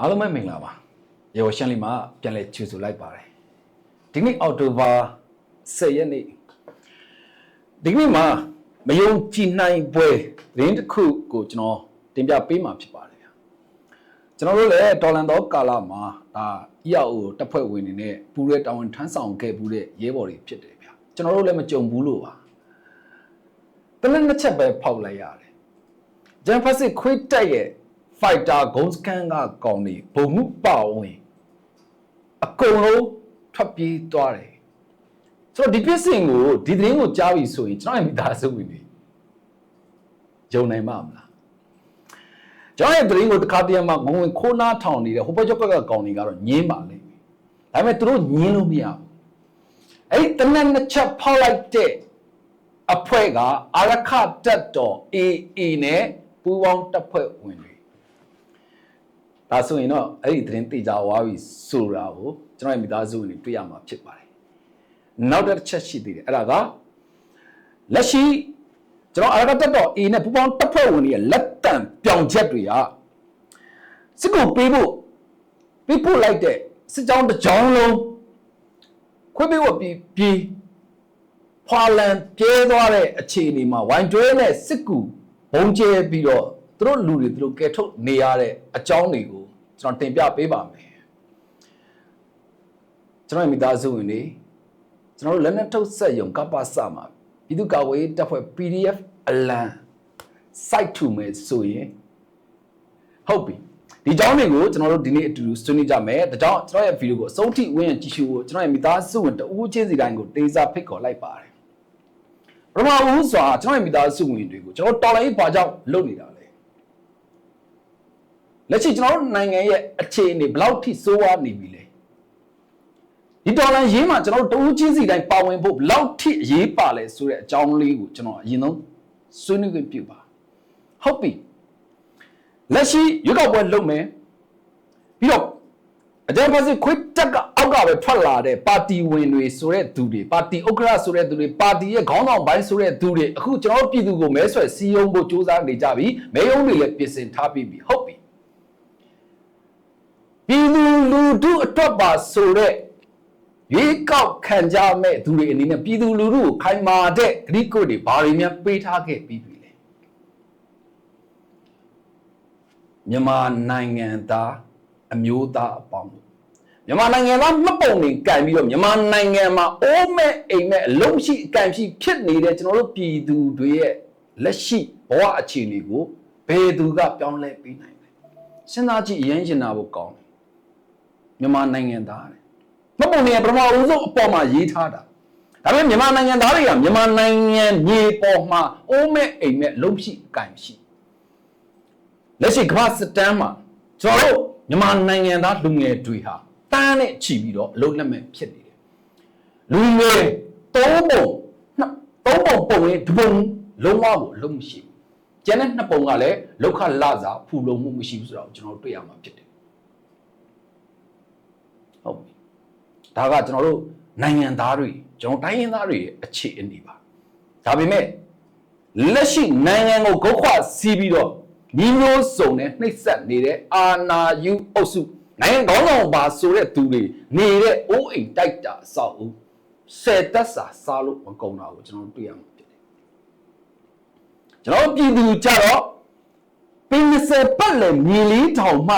အားလုံးပဲမင်္ဂလာပါရေဝရှန်လီမှာပြန်လဲချူဆိုလိုက်ပါတယ်ဒီနေ့အောက်တိုဘာ10ရက်နေ့ဒီနေ့မှာမယုံကြည်နိုင်ပွဲသတင်းတစ်ခုကိုကျွန်တော်တင်ပြပေးမှာဖြစ်ပါတယ်ဗျာကျွန်တော်တို့လည်းတော်လန်သောကာလမှာဒါ EAO တပ်ဖွဲ့ဝင်တွေနဲ့ပူရဲတာဝန်ထမ်းဆောင်ခဲ့ပူတဲ့ရဲဘော်တွေဖြစ်တယ်ဗျာကျွန်တော်တို့လည်းမကြုံဘူးလို့ပါတနက်နှစ်ချက်ပဲဖောက်လိုက်ရတယ်ဂျန်ဖက်စစ်ခွေးတက်ရဲ့ fighter ဂုံးစကန်ကကောင်းနေဘုံမှုပါဝင်အကုန်လုံးထွက်ပြေးသွားတယ်ဆိုတော့ဒီဖြစ်စဉ်ကိုဒီသတင်းကိုကြားပြီဆိုရင်ကျွန်တော်ရဲ့မိသားစုဝင်တွေယုံနိုင်မှာမလားကျွန်တော်ရဲ့သတင်းကိုတစ်ခါတည်းမှငဝင်ခိုးနားထောင်နေတဲ့ဟိုဘက်ကျောက်ကကကောင်းနေကတော့ညင်းပါလိမ့်မယ်ဒါပေမဲ့သူတို့ညင်းလို့မရဘူးအဲ့ဒီတနက်နှစ်ချက်ဖောက်လိုက်တဲ့အဖွဲ့ကအာရခတက်တော် AA နဲ့ပူးပေါင်းတပ်ဖွဲ့ဝင်တွေ ဒါဆိုရင်တော့အဲ့ဒီသတင်းတေချာသွားပြီဆိုတာကိုကျွန်တော်ရဲ့မိသားစုဝင်တွေတွေ့ရမှာဖြစ်ပါတယ်။နောက်တစ်ချက်ရှိသေးတယ်အဲ့ဒါကလက်ရှိကျွန်တော်အရကတက်တော့ A နဲ့ပူပေါင်းတပ်ဖွဲ့ဝင်တွေရဲ့လက်တံပြောင်ချက်တွေကစစ်ကိုပေးဖို့ပေးဖို့လိုက်တဲ့စစ်ကြောင်းတစ်ကြောင်းလုံးခွေးပေးဖို့ပြီးပြီးဖွာလန်ပြဲသွားတဲ့အခြေအနေမှာဝိုင်တွဲနဲ့စစ်ကူဘုံကျဲပြီးတော့သူတို့လူတွေသူတို့ကဲထုတ်နေရတဲ့အကြောင်းတွေကို ကျွန်တော်တင်ပြပေးပါမယ်ကျွန်တော်ရဲ့မိသားစုဝင်တွေကျွန်တော်တို့လက်နက်ထုတ်ဆက်ယုံကပ္ပစမှာပြည်သူ့ကာကွယ်ရေးတပ်ဖွဲ့ PDF အလံ site to မယ်ဆိုရင်ဟုတ်ပြီဒီကြောင်းတွေကိုကျွန်တော်တို့ဒီနေ့အတူတူဆွေးနွေးကြမယ်ဒါကြောင့်ကျွန်တော်ရဲ့ဗီဒီယိုကိုအဆုံးထိဝင်ရင်ကြည့်ရှုဖို့ကျွန်တော်ရဲ့မိသားစုဝင်တဦးချင်းစီတိုင်းကိုတေးစားဖိတ်ခေါ်လိုက်ပါတယ်ပထမဦးစွာကျွန်တော်ရဲ့မိသားစုဝင်တွေကိုကျွန်တော်တော်လိုင်းဘာကြောင့်လုပ်နေတာ လဲလက်ရှိကျွန်တော်တို့နိုင်ငံရဲ့အခြေအနေဘယ်လောက်ထိဆိုးဝါးနေပြီလဲဒီတော်လိုင်းရေးမှာကျွန်တော်တို့တဦးချင်းစီတိုင်းပါဝင်ဖို့ဘယ်လောက်ထိအရေးပါလဲဆိုတဲ့အကြောင်းလေးကိုကျွန်တော်အရင်ဆုံးဆွေးနွေးခွင့်ပြုပါဟုတ်ပြီလက်ရှိရွေးကောက်ပွဲလုပ်မယ်ပြီးတော့အကြံဖက်စစ်ခွေးတက်ကအောက်ကပဲထွက်လာတဲ့ပါတီဝင်တွေဆိုတဲ့သူတွေပါတီဥက္ကရာဆိုတဲ့သူတွေပါတီရဲ့ခေါင်းဆောင်ပိုင်းဆိုတဲ့သူတွေအခုကျွန်တော်တို့ပြည်သူကိုမဲဆွယ်စီးရုံးဖို့စ조사နေကြပြီမဲယုံတွေလည်းပြင်ဆင်ထားပြီးပြီဟုတ်ပြီ ပြည်သူလူထုအတွက်ပါဆိုတဲ့ရွေးကောက်ခံကြမဲ့သူတွေအနေနဲ့ပြည်သူလူထုကိုခိုင်မာတဲ့ဂရိကိုတွေဘာတွေများပေးထားခဲ့ပြီးပြီလဲမြန်မာနိုင်ငံသားအမျိုးသားအပေါင်းတို့မြန်မာနိုင်ငံသားမှတ်ပုံတွေကန်ပြီးတော့မြန်မာနိုင်ငံမှာအိုးမဲ့အိမ်မဲ့အလုံးရှိအကန့်ရှိဖြစ်နေတဲ့ကျွန်တော်တို့ပြည်သူတွေရဲ့လက်ရှိဘဝအခြေအနေကိုဘယ်သူကပြောင်းလဲပေးနိုင်လဲစဉ်းစားကြည့်အရင်ရှင်နာဖို့ကောင်းတယ် မြန်မာနိုင်ငံသားတယ်မှတ်ပုံတွေကပထမဦးဆုံးအပေါ်မှာရေးထားတာဒါပေမဲ့မြန်မာနိုင်ငံသားတွေကမြန်မာနိုင်ငံမြေပေါ်မှာအိုးမဲ့အိမ်မဲ့အလုံးရှိအကန့်ရှိလက်ရှိကမ္ဘာစစ်တမ်းမှာကျွန်တော်တို့မြန်မာနိုင်ငံသားလူငယ်တွေဟာတန်းနဲ့ချီပြီးတော့အလုံးလက်မဲ့ဖြစ်နေတယ်လူငယ်သုံးပုံနှစ်သုံးပုံပုံရင်ဒီပုံလုံးဝကိုအလုံးမရှိဘူးကျန်တဲ့နှစ်ပုံကလည်းလောက်ခလစာဖူလုံမှုမရှိဘူးဆိုတော့ကျွန်တော်တို့တွေ့ရမှာဖြစ်တယ် ဟုတ်ပြီဒါကကျွန်တော်တို့နိုင်ငံသားတွေကျွန်တော်တိုင်းရင်းသားတွေရဲ့အခြေအနေပါဒါပေမဲ့လက်ရှိနိုင်ငံကိုဂုတ်ခွစီးပြီးတော့ညီမျိုးစုံနဲ့နှိပ်စက်နေတဲ့အာနာယူအုပ်စုနိုင်ငံကောင်းဆောင်ပါဆိုတဲ့သူတွေနေတဲ့အိုးအိမ်တိုက်တာအဆောက်အဦဆယ်သက်စာစားလို့မကုန်တာကိုကျွန်တော်တို့တွေ့ရမှာဖြစ်တယ်ကျွန်တော်ပြည်သူကြတော့ပင်20ပတ်လည်မြေလေးထောင်မှ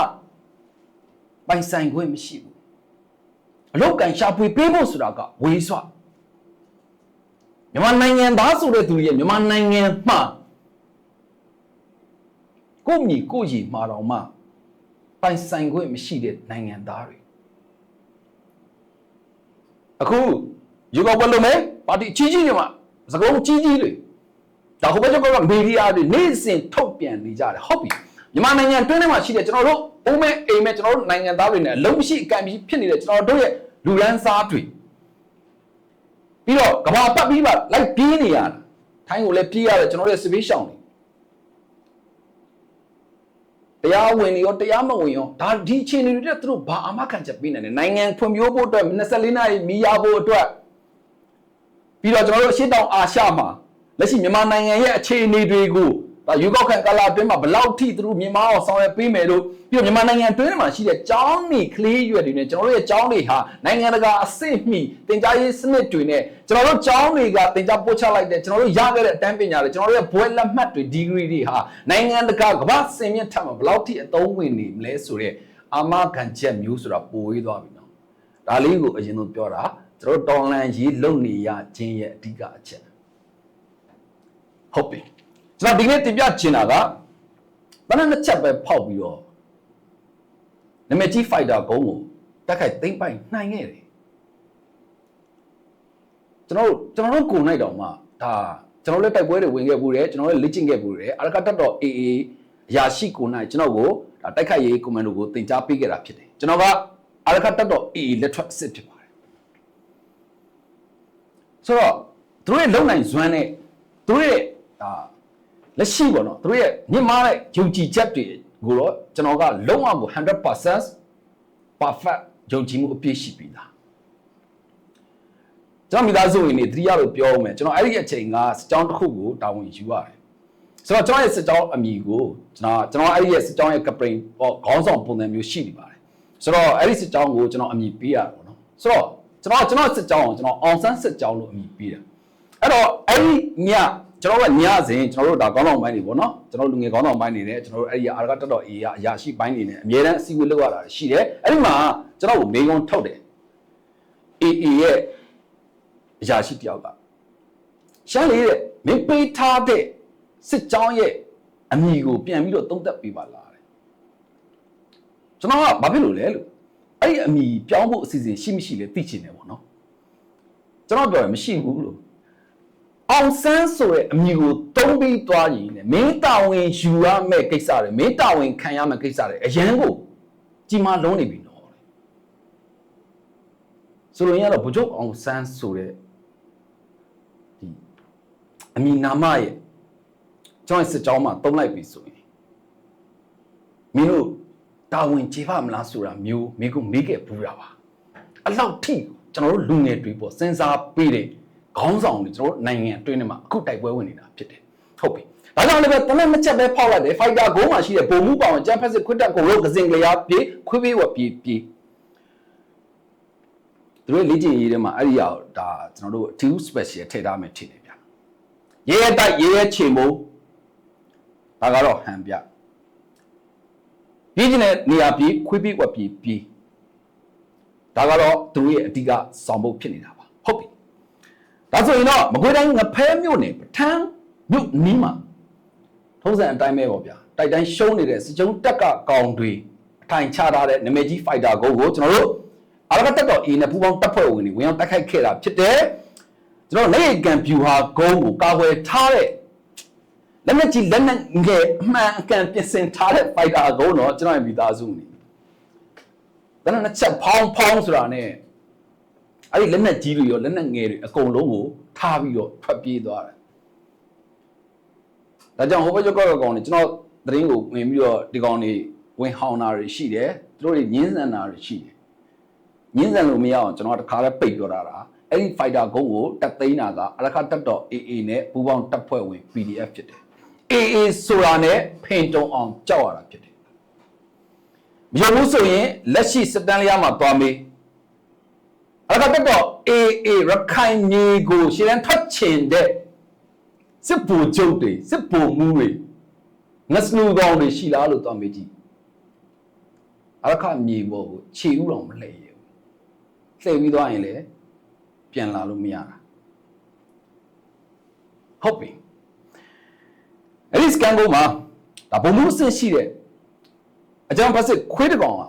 ပိုင်ဆိုင်ခွင့်မရှိဘူး အလောက်ကန်ရှာဖွေပေးဖို့ဆိုတာကဝေးစွာမြန်မာနိုင်ငံသားဆိုတဲ့သူတွေရဲ့မြန်မာနိုင်ငံမှာကိုယ့်မြေကိုယ့်ရည်မှာတော့မှပိုင်ဆိုင်ခွင့်မရှိတဲ့နိုင်ငံသားတွေအခုယူကောက်ပွဲလုပ်မယ်ပါတီကြီးကြီးတွေမှာစကုံးကြီးကြီးတွေဒါဟိုဘက်ကျောက်ကမီဒီယာတွေနေ့စဉ်ထုတ်ပြန်နေကြတယ်ဟုတ်ပြီမြန်မာနိုင်ငံတွင်းထဲမှာရှိတဲ့ကျွန်တော်တို့အိုးမဲအိမ်မဲကျွန်တော်တို့နိုင်ငံသားတွေနဲ့အလုံးမရှိအကန့်ပြီးဖြစ်နေတဲ့ကျွန်တော်တို့ရဲ့ လူရန်စားတွေပြီးတော့ကဘာပတ်ပြီးမှလိုက်ပြေးနေရတာထိုင်းကိုလည်းပြေးရတယ်ကျွန်တော်တို့ရဲ့စပေးရှောင်းတွေတရားဝင်တွေရောတရားမဝင်ရောဒါဒီအခြေအနေတွေတက်သူတို့ဘာအာမခံချက်ပေးနိုင်လဲနိုင်ငံဖွံ့ဖြိုးဖို့အတွက်24နာရီမီရဖို့အတွက်ပြီးတော့ကျွန်တော်တို့အရှေ့တောင်အာရှမှာလက်ရှိမြန်မာနိုင်ငံရဲ့အခြေအနေတွေကို ဒါယူကောက်ခံကာလာအတွင်းမှာဘလောက်ထိသူတို့မြန်မာအောင်ဆောင်ရွက်ပေးမယ်လို့ပြီးတော့မြန်မာနိုင်ငံအတွင်းမှာရှိတဲ့ကျောင်းနေကလေးရွယ်တွေနဲ့ကျွန်တော်တို့ရဲ့ကျောင်းတွေဟာနိုင်ငံတကာအဆင့်မီသင်ကြားရေးစနစ်တွေနဲ့ကျွန်တော်တို့ကျောင်းတွေကသင်ကြားပို့ချလိုက်တဲ့ကျွန်တော်တို့ရခဲ့တဲ့အတန်းပညာတွေကျွန်တော်တို့ရဲ့ဘွဲလက်မှတ်တွေဒီဂရီတွေဟာနိုင်ငံတကာကမ္ဘာစင်မြင့်ထက်မှာဘလောက်ထိအသုံးဝင်နေမလဲဆိုတဲ့အာမခံချက်မျိုးဆိုတာပိုဝေးသွားပြီနော်ဒါလေးကိုအရင်ဆုံးပြောတာကျွန်တော်တို့တော်လန်ရေးလုံနေရခြင်းရဲ့အဓိကအချက်ဟုတ်ပြီ ကျွန်တော်ဒီနေ့တင်ပြချင်တာကဘယ်နဲ့ချက်ပဲဖောက်ပြီးတော့နမကြီးဖိုက်တာဂုံးကိုတက်ခိုက်သိမ့်ပိုင်နိုင်ခဲ့တယ်ကျွန်တော်တို့ကျွန်တော်တို့ကိုနိုင်တော့မှဒါကျွန်တော်လည်းတိုက်ပွဲတွေဝင်ခဲ့ပူတယ်ကျွန်တော်လည်းလေ့ကျင့်ခဲ့ပူတယ်အရကတက်တော့ AA အရာရှိကိုနိုင်ကျွန်တော်ကိုဒါတိုက်ခိုက်ရေးကွန်မန်ဒိုကိုတင် जा ပေးခဲ့တာဖြစ်တယ်ကျွန်တော်ကအရကတက်တော့ AA လက်ထွက်အစ်စ်ဖြစ်ပါတယ်ဆိုတော့သူတို့ရဲ့လုံနိုင်ဇွမ်းနဲ့သူတို့ရဲ့ဒါ လက်ရှိပေါ့နော်သူတို့ရဲ့မြင့်မားတဲ့ယုံကြည်ချက်တွေကိုတော့ကျွန်တော်ကလုံးဝကို100% perfect ယုံကြည်မှုအပြည့်ရှိပြီးသားကျွန်တော်မိသားစုဝင်တွေသတိရလို့ပြောအောင်မယ်ကျွန်တော်အဲ့ဒီအချိန်ကစကြောင်းတစ်ခုကိုတာဝန်ယူရတယ်ဆိုတော့ကျွန်တော်ရဲ့စကြောင်းအမိကိုကျွန်တော်ကျွန်တော်အဲ့ဒီရဲ့စကြောင်းရဲ့ကပရင်ပေါ့ခေါင်းဆောင်ပုံစံမျိုးရှိနေပါတယ်ဆိုတော့အဲ့ဒီစကြောင်းကိုကျွန်တော်အမိပေးရတာပေါ့နော်ဆိုတော့ကျွန်တော်ကျွန်တော်စကြောင်းကိုကျွန်တော်အောင်ဆန်းစကြောင်းလို့အမိပေးတယ်အဲ့တော့အဲ့ဒီည ကျွန်တော်ကညစဉ်ကျွန်တော်တို့ဒါခေါင်းဆောင်ပိုင်းတွေပေါ့နော်ကျွန်တော်လူငယ်ခေါင်းဆောင်ပိုင်းတွေနဲ့ကျွန်တော်တို့အဲ့ဒီအာရကတက်တော်အေးရအရာရှိပိုင်းတွေနဲ့အမြဲတမ်းအစည်းအဝေးလုပ်ရတာရှိတယ်အဲ့ဒီမှာကျွန်တော်ကိုမေးခွန်းထုတ်တယ်အေးအေးရဲ့အရာရှိတယောက်ကရှမ်းလေးတဲ့မင်းပေးထားတဲ့စစ်ကြောင်းရဲ့အမိကိုပြန်ပြီးတော့သုံးသပ်ပေးပါလားတဲ့ကျွန်တော်ကဘာဖြစ်လို့လဲလို့အဲ့ဒီအမိပြောင်းဖို့အစီအစဉ်ရှိမရှိလဲသိချင်တယ်ပေါ့နော်ကျွန်တော်ပြောရင်မရှိဘူးလို့ အောင်ဆန်းဆိုတဲ့အမိကိုတုံးပြီးသွားရင်လေမင်းတာဝန်ယူရမယ့်ကိစ္စတွေမင်းတာဝန်ခံရမယ့်ကိစ္စတွေအရန်ကိုကြီးမားလုံးနေပြီနော်ဆိုလိုရင်းကတော့ဘုချုပ်အောင်ဆန်းဆိုတဲ့ဒီအမိနာမရဲ့ကျွန်တော်စစ်ကြောင်းမှာတုံးလိုက်ပြီဆိုရင်မင်းတို့တာဝန်ကျေပါမလားဆိုတာမျိုးမိကုမေးခဲ့ဘူးတာပါအလောက်ထိကျွန်တော်တို့လူငယ်တွေပေါ့စဉ်းစားပေးတယ် ခေါင်းဆောင်တွေကျွန်တော်တို့နိုင်ငံအတွင်းထဲမှာအခုတိုက်ပွဲဝင်နေတာဖြစ်တယ်ဟုတ်ပြီဒါကြောင့်လည်းပဲတမက်မချက်ပဲဖောက်လိုက်တယ်ဖိုက်တာဂိုးမှာရှိတဲ့ပုံမှုပေါင်ဂျမ်ဖက်စစ်ခွတ်တက်ကိုရောကစင်ကလေးပြေးခွေးပြေးဝပြေးပြေးသူတို့လေ့ကျင့်ရေးထဲမှာအဲ့ဒီရောက်ဒါကျွန်တော်တို့ two special ထည့်ထားမယ်ထင်တယ်ဗျရဲရဲတိုက်ရဲရဲချေမိုးဒါကတော့ဟန်ပြပြည်ကျင်တဲ့နေရာပြေးခွေးပြေးဝပြေးပြေးဒါကတော့သူတို့ရဲ့အဓိကဆောင်ဖို့ဖြစ်နေတာပါဟုတ်ပြီ ဒါဆိုရင်တော့မကွေးတိုင်းငဖဲမြို့နယ်ပထန်းမြို့နီးမှာထုံးစံအတိုင်းပဲပေါ့ဗျာတိုက်တိုင်းရှုံးနေတဲ့စကြုံတက်ကကောင်တွေအထိုင်ချထားတဲ့နမကြီးဖိုက်တာကိုကိုကျွန်တော်တို့အာရကတက်တော် A နဲ့ပူပေါင်းတပ်ဖွဲ့ဝင်တွေဝင်ရောက်တိုက်ခိုက်ခဲ့တာဖြစ်တယ်ကျွန်တော်လက်ရကန်ဗျူဟာဂုံးကိုကာကွယ်ထားတဲ့လက်နက်ကြီးလက်နက်ငယ်အမှန်အကန်ပြင်ဆင်ထားတဲ့ဖိုက်တာဂုံးတော့ကျွန်တော်ရဲ့မိသားစုနေဒါနဲ့ချက်ဖောင်းဖောင်းဆိုတာ ਨੇ အဲ့ဒီလက်နက်ကြီးတွေရောလက်နက်ငယ်တွေအကုန်လုံးကိုထားပြီးတော့ထွက်ပြေးသွားတယ်။ဒါကြောင့်ဟိုဘက်ကျောက်ကကောင်တွေကျွန်တော်သတင်းကိုဝင်ပြီးတော့ဒီကောင်တွေဝင်ဟောင်းတာတွေရှိတယ်။သူတို့တွေညှင်းဆန်တာတွေရှိတယ်။ညှင်းဆန်လို့မရအောင်ကျွန်တော်တခါလဲပိတ်ပြောတာတာ။အဲ့ဒီ fighter ဂုံးကိုတက်သိမ်းတာကအလခတ်တက်တော့ AA နဲ့ပူပေါင်းတပ်ဖွဲ့ဝင် PDF ဖြစ်တယ်။ AA ဆိုတာနဲ့ဖိန်တုံအောင်ကြောက်ရတာဖြစ်တယ်။မယုံဘူးဆိုရင်လက်ရှိစတန်လျားမှာသွားမေး အဲ့ဒါတော့အေအေရခိုင်မြေကိုရှင်းထပ်ချင်တဲ့စစ်ဘူကျုပ်တွေစစ်ဘူမူတွေငစနူကောင်တွေရှိလားလို့သွားမေးကြည့်အရခမြေပေါ်ကိုခြေဥတော်မလှည့်ရဘူးလှည့်ပြီးသွားရင်လည်းပြန်လာလို့မရတာဟုတ်ပြီအဲ့ဒီစကန်ကိုမှာဒါဘုံမှုအဆင့်ရှိတဲ့အကြောင်းဖတ်စစ်ခွေးတကောင်က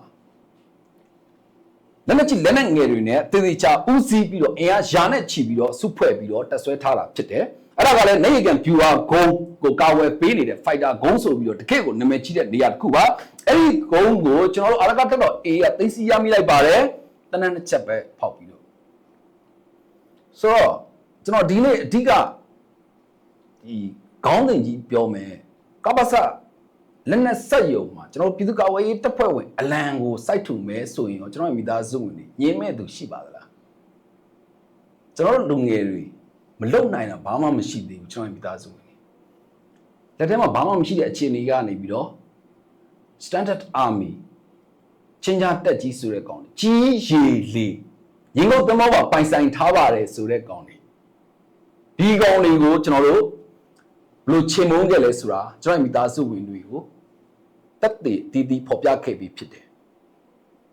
လက်နက်ကြီးလက်နက်ငယ်တွေနဲ့တည်တည်ချာဦးစီးပြီးတော့အင်အားယာနဲ့ချီပြီးတော့စုဖွဲ့ပြီးတော့တက်ဆွဲထားတာဖြစ်တယ်။အဲ့ဒါကလည်းနေရကန် viewer ဂုံကိုကာဝယ်ပေးနေတဲ့ fighter ဂုံဆိုပြီးတော့တကယ့်ကိုနာမည်ကြီးတဲ့နေရာတစ်ခုပါ။အဲ့ဒီဂုံကိုကျွန်တော်တို့အရကတက်တော့ A ကသိသိရမိလိုက်ပါတယ်။တနက်နှစ်ချက်ပဲဖောက်ပြီးတော့ဆိုတော့ကျွန်တော်ဒီနေ့အဓိကဒီခေါင်းစဉ်ကြီးပြောမယ်ကပ္ပစ လက်နက်ဆက်ယုံမှာကျွန်တော်ပြည်သူ့ကာကွယ်ရေးတပ်ဖွဲ့ဝင်အလံကိုစိုက်ထုံမဲဆိုရင်ရောကျွန်တော်မိသားစုဝင်တွေညင်းမဲ့သူရှိပါသလားကျွန်တော်လူငယ်တွေမလုံနိုင်တာဘာမှမရှိသေးဘူးကျွန်တော်မိသားစုဝင်တွေလက်ထဲမှာဘာမှမရှိတဲ့အခြေအနေကနေပြီးတော့ standard army ချင်းချတက်ကြီးဆိုတဲ့ကောင်တွေကြီးရီလီရင်ကုန်သမောပါပိုင်ဆိုင်ထားပါတယ်ဆိုတဲ့ကောင်တွေဒီကောင်တွေကိုကျွန်တော်တို့ဘလို့ချင်းမုန်းခဲ့လဲဆိုတာကျွန်တော်မိသားစုဝင်တွေကို တက်တည်တီးတီးဖော်ပြခဲ့ပြီးဖြစ်တယ်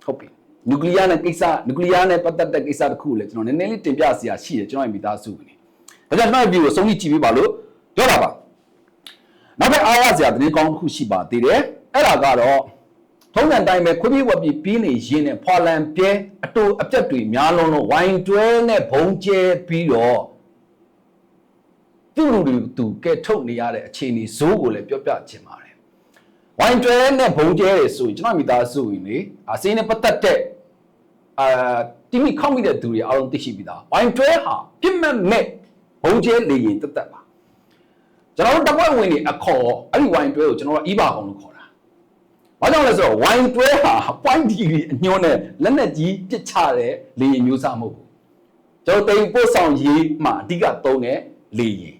ဟုတ်ပြီနျူကလ িয়ার နဲ့ကိစ္စနျူကလ িয়ার နဲ့ပတ်သက်တဲ့ကိစ္စတစ်ခုကိုလည်းကျွန်တော်နည်းနည်းလေးတင်ပြစရာရှိတယ်ကျွန်တော်မိသားစုဝင်တွေဒါကြောင့်ကျွန်တော်ဒီကိုစုံကြည့်ကြည့်ပေးပါလို့ပြောတာပါနောက်ထပ်အားရစရာသတင်းကောင်းတစ်ခုရှိပါသေးတယ်အဲ့ဒါကတော့ထုံးစံတိုင်းပဲခွေးပြေးဝက်ပြေးပြီးနေရင်းနဲ့ဖွာလန်ပြဲအတူအပြက်တွေများလုံးလုံးဝိုင်တွဲနဲ့ဘုံကျဲပြီးတော့သူ့လူတွေသူကဲထုတ်နေရတဲ့အခြေအနေဇိုးကိုလည်းပြောပြချင်ပါတယ် ယ် ဝိုင်တွဲနဲ့ဘုံကျဲတွေဆိုရင်ကျွန်တော်မိသားစုဝင်လေအစင်းနဲ့ပတ်သက်တဲ့အာတိမိခောက်မိတဲ့သူတွေအားလုံးသိရှိပြီးသားဝိုင်တွဲဟာပြစ်မဲ့မဲ့ဘုံကျဲလေရင်တက်တက်ပါကျွန်တော်တို့တပ်ဖွဲ့ဝင်တွေအခေါ်အဲ့ဒီဝိုင်တွဲကိုကျွန်တော်တို့အီးပါအောင်လို့ခေါ်တာဘာကြောင့်လဲဆိုတော့ဝိုင်တွဲဟာ point ဒီအညွှန်းနဲ့လက်နက်ကြီးပစ်ချတဲ့လေယာဉ်မျိုးစားမဟုတ်ဘူးကျွန်တော်တိမ်ပို့ဆောင်ရေးမှာအဓိကသုံးတဲ့လေယာဉ်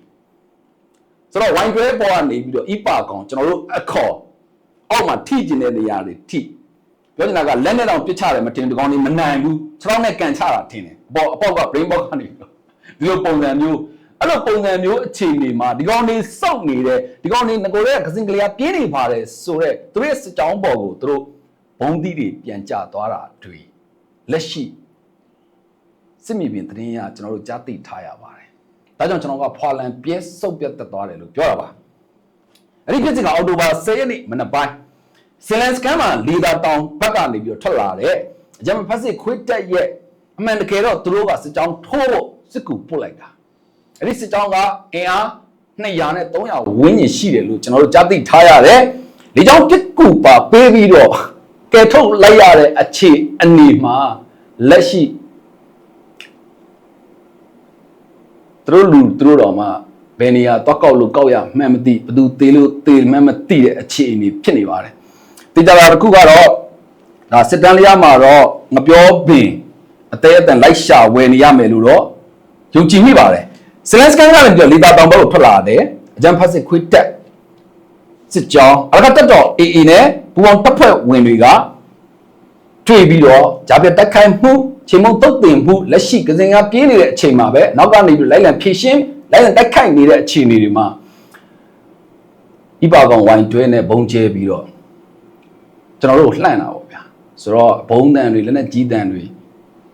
ဆိုတော့ဝိုင်တွဲပေါ်ကနေပြီးတော့ဣပါကောင်ကျွန်တော်တို့အခေါ် အောက်မှာထိကျင်တဲ့နေရာတွေထိပြောချင်တာကလက်နဲ့တောင်ပစ်ချတယ်မတင်ဒီကောင်နေမနိုင်ဘူးခြေထောက်နဲ့ကန်ချတာထင်တယ်အပေါ်အပေါက်က brain box ကနေပြီးတော့ဒီလိုပုံစံမျိုးအဲ့လိုပုံစံမျိုးအခြေအနေမှာဒီကောင်နေစောက်နေတဲ့ဒီကောင်နေငကိုရဲကစင်ကလေးပြင်းနေပါတယ်ဆိုတော့သူတို့ရဲ့စကြောင်းပေါ်ကိုသူတို့ဘုံသီးတွေပြန်ကျသွားတာတွေ့လက်ရှိစစ်မြေပြင်သတင်းရကျွန်တော်တို့ကြားသိထားရပါတယ်ဒါကြောင့်ကျွန်တော်ကဖွာလန်ပြဲစုပ်ပြတ်တက်သွားတယ်လို့ပြောတာပါအဲ့ဒီဖြစ်စဉ်ကအောက်တိုဘာ10ရက်နေ့မနက်ပိုင်း ဆယ်လန်စကန်မှာလီဒါတောင်ဘက်ကနေပြီးတော့ထွက်လာတဲ့အကြမ်းဖက်စစ်ခွေးတက်ရဲ့အမှန်တကယ်တော့သူတို့ကစစ်ကြောင်းထိုးဖို့စစ်ကူပို့လိုက်တာအဲ့ဒီစစ်ကြောင်းကအင်အား200နဲ့300ဝန်းကျင်ရှိတယ်လို့ကျွန်တော်တို့ကြားသိထားရတယ်။ဒီကြောင့်တစ်ကူပါပေးပြီးတော့ကယ်ထုတ်လိုက်ရတဲ့အခြေအနေမှာလက်ရှိသူတို့လူသူတို့တော်မှဘယ်နေရာတောက်ကောက်လို့ကောက်ရမှန်မသိဘယ်သူသေးလို့သေမှန်မသိတဲ့အခြေအနေဖြစ်နေပါတယ်။ တိကျတာတစ်ခုကတော့ဒါစစ်တမ်းလျားမှာတော့မပြောပင်အသေးအတန်လိုက်ရှာဝယ်နေရမယ်လို့တော့ယုံကြည်မိပါတယ်စလန်စကန်ကလည်းပြောလီတာတောင်ဘက်ကိုထွက်လာတယ်အကြံဖတ်စစ်ခွေးတက်စစ်ကြောင်းအလကတက်တော့ AA နဲ့ပူအောင်တပ်ဖွဲ့ဝင်တွေကတွေ့ပြီးတော့ဂျာပြတ်တက်ခိုင်းမှုချိန်မုံတုတ်တင်မှုလက်ရှိကစင်ကပြေးနေတဲ့အချိန်မှာပဲနောက်ကနေပြီးလိုက်လံဖြည့်ရှင်းလိုက်လံတက်ခိုက်နေတဲ့အခြေအနေတွေမှာဤပါကောင်ဝိုင်တွဲနဲ့ဘုံကျဲပြီးတော့ ကျွန်တော်တို့လှန့်တာပေါ့ဗျာဆိုတော့ဘုံတန်တွေလက်နဲ့ကြီးတန်တွေ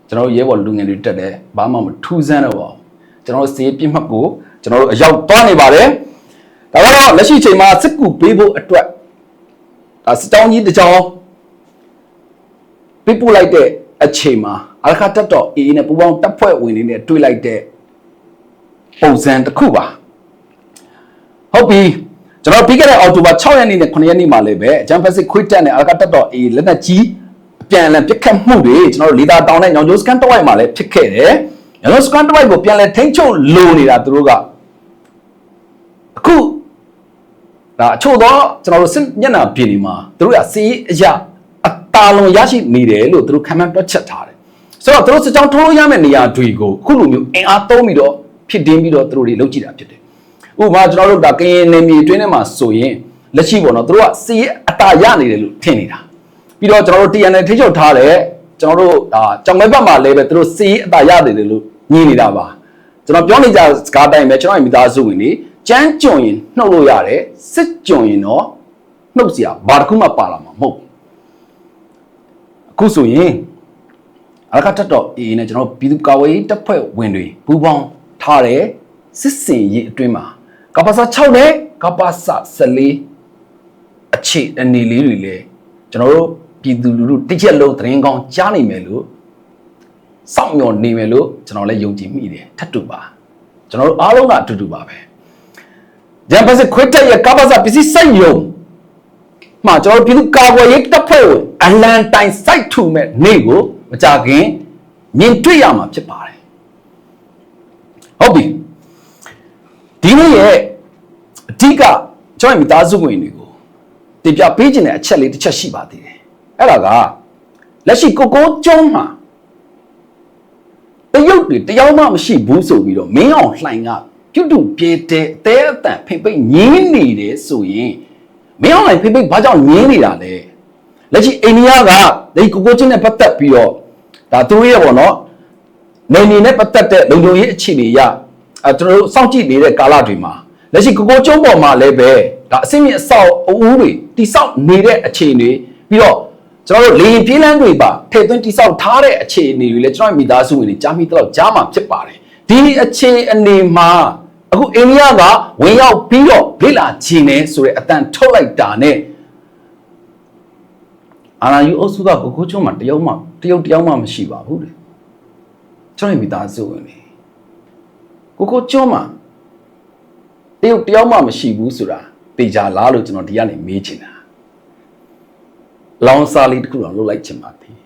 ကျွန်တော်တို့ရဲဘော်လူငယ်တွေတက်တယ်ဘာမှမထူးဆန်းတော့ပါဘူးကျွန်တော်တို့စေးပြစ်မှတ်ကိုကျွန်တော်တို့အရောက်သွားနေပါတယ်ဒါကတော့လက်ရှိချိန်မှာစစ်ကူပေးဖို့အတွက်ဒါစစ်တောင်းကြီးတစ်ကြောင်းပြပို့လိုက်တဲ့အချိန်မှာအလခတက်တော့အေးနဲ့ပူပေါင်းတပ်ဖွဲ့ဝင်တွေနဲ့တွေ့လိုက်တဲ့ပုံစံတစ်ခုပါဟုတ်ပြီ ကျွန်တော်ပြီးခဲ့တဲ့အောက်တိုဘာ6ရက်နေ့နဲ့9ရက်နေ့မှာလည်းပဲဂျမ်ဖက်စစ်ခွေးတက်နဲ့အလကတက်တော့အေးလက်နက်ကြီးအပြန်အလှန်ပြစ်ခတ်မှုတွေကျွန်တော်တို့လေတာတောင်နဲ့ညောင်ကျိုးစကန်တဝိုက်မှာလည်းဖြစ်ခဲ့တယ်ညောင်ကျိုးစကန်တဝိုက်ကိုပြန်လဲထိန်းချုပ်လိုနေတာသူတို့ကအခုဒါအချို့တော့ကျွန်တော်တို့စစ်မျက်နှာပြင်ဒီမှာသူတို့ကစီးအရာအတာလွန်ရရှိနေတယ်လို့သူတို့ခံမှန်းတွက်ချက်ထားတယ်ဆိုတော့သူတို့စစ်ကြောင်းထိုးလို့ရမယ့်နေရာတွေကိုအခုလိုမျိုးအင်အားသုံးပြီးတော့ဖြစ်တင်းပြီးတော့သူတို့တွေလုပ်ကြည့်တာဖြစ်တယ် ဥပမာကျွန်တော်တို့ဒါကရင်နေမြေတွင်းထဲမှာဆိုရင်လက်ရှိပေါ့နော်သူတို့ကစီရအတာရနေတယ်လို့ထင်နေတာပြီးတော့ကျွန်တော်တို့ TNL ထိချုပ်ထားတယ်ကျွန်တော်တို့ဒါကြောင်မဲဘက်မှာလည်းပဲသူတို့စီရအတာရနေတယ်လို့ညင်းနေတာပါကျွန်တော်ပြောနေကြစကားတိုင်းပဲကျွန်တော်မိသားစုဝင်တွေကြမ်းကြုံရင်နှုတ်လို့ရတယ်စစ်ကြုံရင်တော့နှုတ်စရာဘာတစ်ခုမှပါလာမှာမဟုတ်အခုဆိုရင်အရကတက်တော့အေးနဲ့ကျွန်တော်ပြည်သူ့ကာဝေးတပ်ဖွဲ့ဝင်တွေပူးပေါင်းထားတဲ့စစ်စင်ရေးအတွင်းမှာ ကပ္ပစာ6နဲ့ကပ္ပစာ14အခြေအနေလေးတွေလည်းကျွန်တော်တို့ပြည်သူလူထုတစ်ချက်လုံးသတင်းကောင်းကြားနိုင်မယ်လို့စောင့်မျှော်နေမယ်လို့ကျွန်တော်လည်းယုံကြည်မိတယ်ထပ်တူပါကျွန်တော်တို့အားလုံးကအတူတူပါပဲဂျမ်ပစခွတ်တဲ့ကပ္ပစာပစ္စည်းစိုက်ယုံမှာကျွန်တော်တို့ပြည်သူကာကွယ်ရေးတပ်ဖွဲ့ဝင်အလန်တိုင်စိုက်ထူမဲ့နေ့ကိုမကြခင်မြင်တွေ့ရမှာဖြစ်ပါတယ်ဟုတ်ပြီ ဒီနေ့ရဲ့အဓိကကျွန်တော်မိသားစုဝင်တွေကိုတင်ပြပေးခြင်းတဲ့အချက်လေးတစ်ချက်ရှိပါသေးတယ်အဲ့ဒါကလက်ရှိကိုကိုကျုံးမှာတရုတ်တွေတယောက်မှမရှိဘူးဆိုပြီးတော့မင်းအောင်လှိုင်ကပြုတ်တူပြေတဲ့အသေးအတန်ဖိပိတ်ငင်းနေတယ်ဆိုရင်မင်းအောင်လိုက်ဖိပိတ်ဘာကြောင့်ငင်းနေတာလဲလက်ရှိအိန္ဒိယကဒီကိုကိုချင်းနဲ့ပတ်သက်ပြီးတော့ဒါသူတို့ရဲ့ပေါ့နော်နေနေနဲ့ပတ်သက်တဲ့လုံခြုံရေးအခြေအနေအရ အဲကျွန်တော်တို့စောင့်ကြည့်နေတဲ့ကာလတွေမှာလက်ရှိကိုကိုကျုံးပေါ်မှာလည်းပဲဒါအစိမ့်မြင့်အဆောက်အဦတွေတိဆောက်နေတဲ့အခြေအနေပြီးတော့ကျွန်တော်တို့လေရင်ပြေးလန်းတွေပါထည့်သွင်းတိဆောက်ထားတဲ့အခြေအနေတွေလည်းကျွန်တော်တို့မိသားစုဝင်တွေကြားမိတော့ကြားမှာဖြစ်ပါတယ်ဒီအခြေအနေမှာအခုအိန္ဒိယကဝင်ရောက်ပြီးတော့လေ့လာခြင်းနဲ့ဆိုတဲ့အတန်ထုတ်လိုက်တာနဲ့အာနာယူအုပ်စုကကိုကိုကျုံးမှာတယောက်မှတယောက်တယောက်မှမရှိပါဘူးလေကျွန်တော်မိသားစုဝင်တွေ ကိုကိုကျုံးမှာတယောက်တယောက်မှမရှိဘူးဆိုတာတေချာလားလို့ကျွန်တော်ဒီကနေမေးချင်တာလောင်စာလေးတစ်ခုတော့လုပ်လိုက်ချင်ပါသေး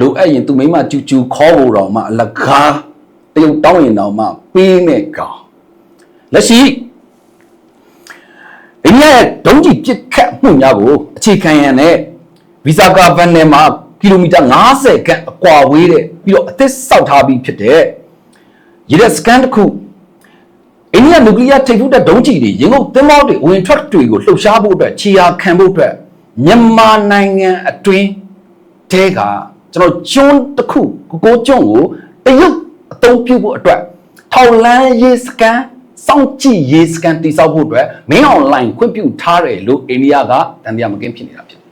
လိုအပ်ရင်သူမိမကျူကျူခေါ်ဖို့တော့မှအလကားတယောက်တောင်းရင်တော့မှပေးမဲ့ကောင်လက်ရှိအိန္ဒိယရဲ့ဒုံးကျည်ပစ်ခတ်မှုများကိုအခြေခံရတဲ့ဗီဇာကာဗန်နယ်မှာကီလိုမီတာ90ခန့်အကွာဝေးတဲ့ပြီးတော့အသစ်ဆောက်ထားပြီးဖြစ်တဲ့ ရတဲ့စကန်တစ်ခုအိန္ဒိယနျူကလ িয়ার ထိပ်ဖူးတဲ့ဒုံးကျည်တွေရင်ကုန်သင်္ဘောတွေဝင်ထွက်တွေကိုလှုပ်ရှားဖို့အတွက်ခြေရာခံဖို့အတွက်မြန်မာနိုင်ငံအတွင်းတဲကကျွန်တော်ကျွန်းတစ်ခုကိုကိုကျွန်းကိုတရုတ်အသုံးပြုဖို့အတွက်ထောက်လန်းရေးစကန်စောင့်ကြည့်ရေးစကန်တိစောက်ဖို့အတွက်မင်းအွန်လိုင်းခွင့်ပြုထားတယ်လို့အိန္ဒိယကတန်တရားမကင်းဖြစ်နေတာဖြစ်တယ်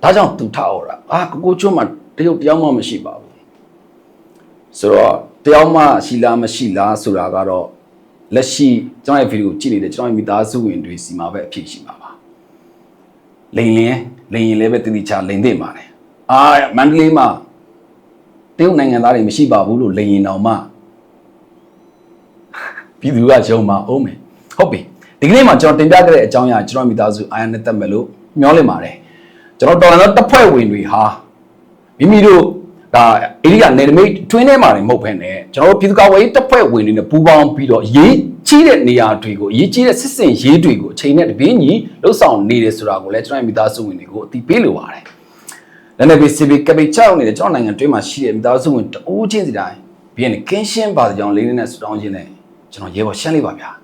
။ဒါကြောင့်သူထားအော်တာအာကိုကိုကျွန်းမှာတရုတ်တယောက်မှမရှိပါဘူး။ဆိုတော့ တယောက်မှရှိလားမရှိလားဆိုတာကတော့လက်ရှိကျွန်တော်ရဲ့ဗီဒီယိုကြည့်နေတဲ့ကျွန်တော်ရဲ့မိသားစုဝင်တွေစီမှာပဲအဖြစ်ရှိမှာပါ။လိန်လင်းလိန်ရင်လည်းပဲတတိချလိန်သိမှာတယ်။အာမန္တလေးမှာတရုတ်နိုင်ငံသားတွေမရှိပါဘူးလို့လိန်ရင်တော်မှပြည်သူကယုံမှာအောင်မယ်။ဟုတ်ပြီ။ဒီကနေ့မှာကျွန်တော်တင်ပြခဲ့တဲ့အကြောင်းအရာကျွန်တော်မိသားစုအာရနဲ့တက်မယ်လို့မျှော်လင့်ပါတယ်။ကျွန်တော်တော်တော်တပ်ဖွဲ့ဝင်တွေဟာမိမိတို့ ဒါအေရိကနေမိတ်တွင်းထဲမှာနေမဟုတ်ဘဲနဲ့ကျွန်တော်တို့ပြည်သူ့ကာကွယ်ရေးတပ်ဖွဲ့ဝင်တွေနဲ့ပူးပေါင်းပြီးတော့ရေးကြီးတဲ့နေရာတွေကိုရေးကြီးတဲ့စစ်စင်ရေးတွေကိုအချိန်နဲ့တပြေးညီလှုပ်ဆောင်နေတယ်ဆိုတာကိုလည်းကျွန်တော်မိသားစုဝင်တွေကိုအသိပေးလိုပါတယ်။လည်းပဲ civic ကပိတ်ချောင်းနေတဲ့ကျွန်တော်နိုင်ငံတွင်းမှာရှိတဲ့မိသားစုဝင်တအိုးချင်းစီတိုင်းဘီရင်ကင်းရှင်းပါတဲ့ကြောင့်လေးလေးနဲ့ဆူတောင်းခြင်းနဲ့ကျွန်တော်ရေပေါ်ရှင်းလေးပါဗျာ။